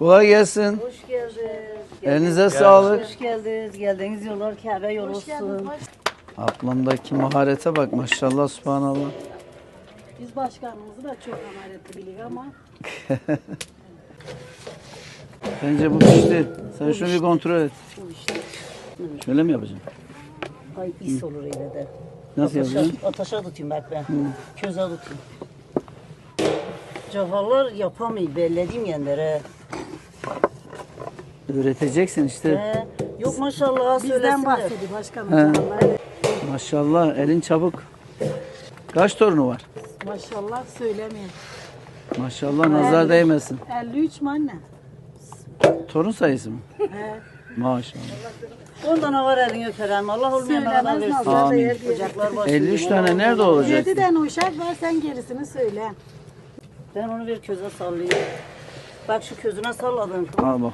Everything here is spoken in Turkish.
Kolay gelsin. Hoş geldiniz. Elinize sağlık. Hoş geldiniz. Geldiğiniz yollar Kabe yolu olsun. Ablamdaki maharete bak maşallah subhanallah. Biz başkanımızı da çok amaretli bilir ama Bence bu pişti. Sen şunu bir kontrol et. Bu işte. Şöyle mi yapacağım? Ay is olur öyle de. Nasıl yapacağım? Ateşe, ateşe tutayım bak ben. Köze tutayım. Cahallar yapamıyor bellediğim yerlere. Öğreteceksin işte. He. Yok maşallah bizden söylesinler. bahsediyor başkanım. He. Vallahi Maşallah elin çabuk. Kaç torunu var? Maşallah söylemeyin. Maşallah nazar değmesin. 53 mi anne? Torun sayısı mı? He. Maşallah. Ondan var elini öperim. Allah olmayanlara da Söylemez versin. nazar Amin. değer diye. Ocaklar başlıyor. 53 tane nerede olacak? 7 tane uşak var sen gerisini söyle. Ben onu bir köze sallayayım. Bak şu közüne salladım. Al bakalım.